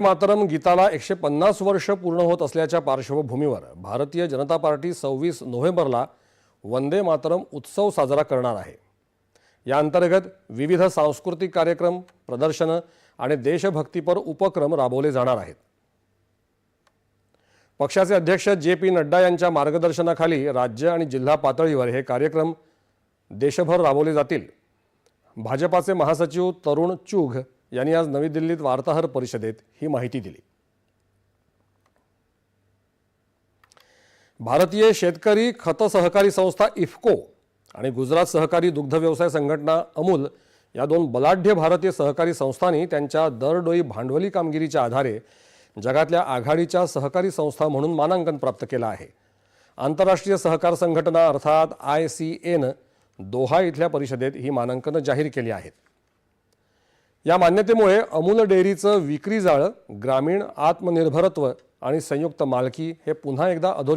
मातरम गीताला एकशे पन्नास वर्ष पूर्ण होत असल्याच्या पार्श्वभूमीवर भारतीय जनता पार्टी सव्वीस नोव्हेंबरला वंदे मातरम उत्सव साजरा करणार आहे. या अंतर्गत विविध सांस्कृतिक कार्यक्रम प्रदर्शनं आणि देशभक्तीपर उपक्रम राबवले जाणार आहेत. पक्षाचे अध्यक्ष जे पी नड्डा यांच्या मार्गदर्शनाखाली राज्य आणि जिल्हा पातळीवर हे कार्यक्रम देशभर राबवले जातील. भाजपाचे महासचिव तरुण चुघ यांनी आज नवी दिल्लीत वार्ताहर परिषदेत ही माहिती दिली. भारतीय शेतकरी खत सहकारी संस्था इफ्को आणि गुजरात सहकारी दुग्ध व्यवसाय संघटना अमूल या दोन बलाढ्य भारतीय सहकारी संस्थांनी त्यांच्या दरडोई भांडवली कामगिरीच्या आधारे जगातल्या आघाडीच्या सहकारी संस्था म्हणून मानांकन प्राप्त केलं आहे. आंतरराष्ट्रीय सहकार संघटना अर्थात आय सी एन दोहा इथल्या परिषदेत ही मानांकनं जाहीर केली आहेत. या मान्यतेमुळे अमूल डेअरीचं विक्री जाळं ग्रामीण आत्मनिर्भरत्व आणि संयुक्त मालकी हे पुन्हा एकदा अधोरे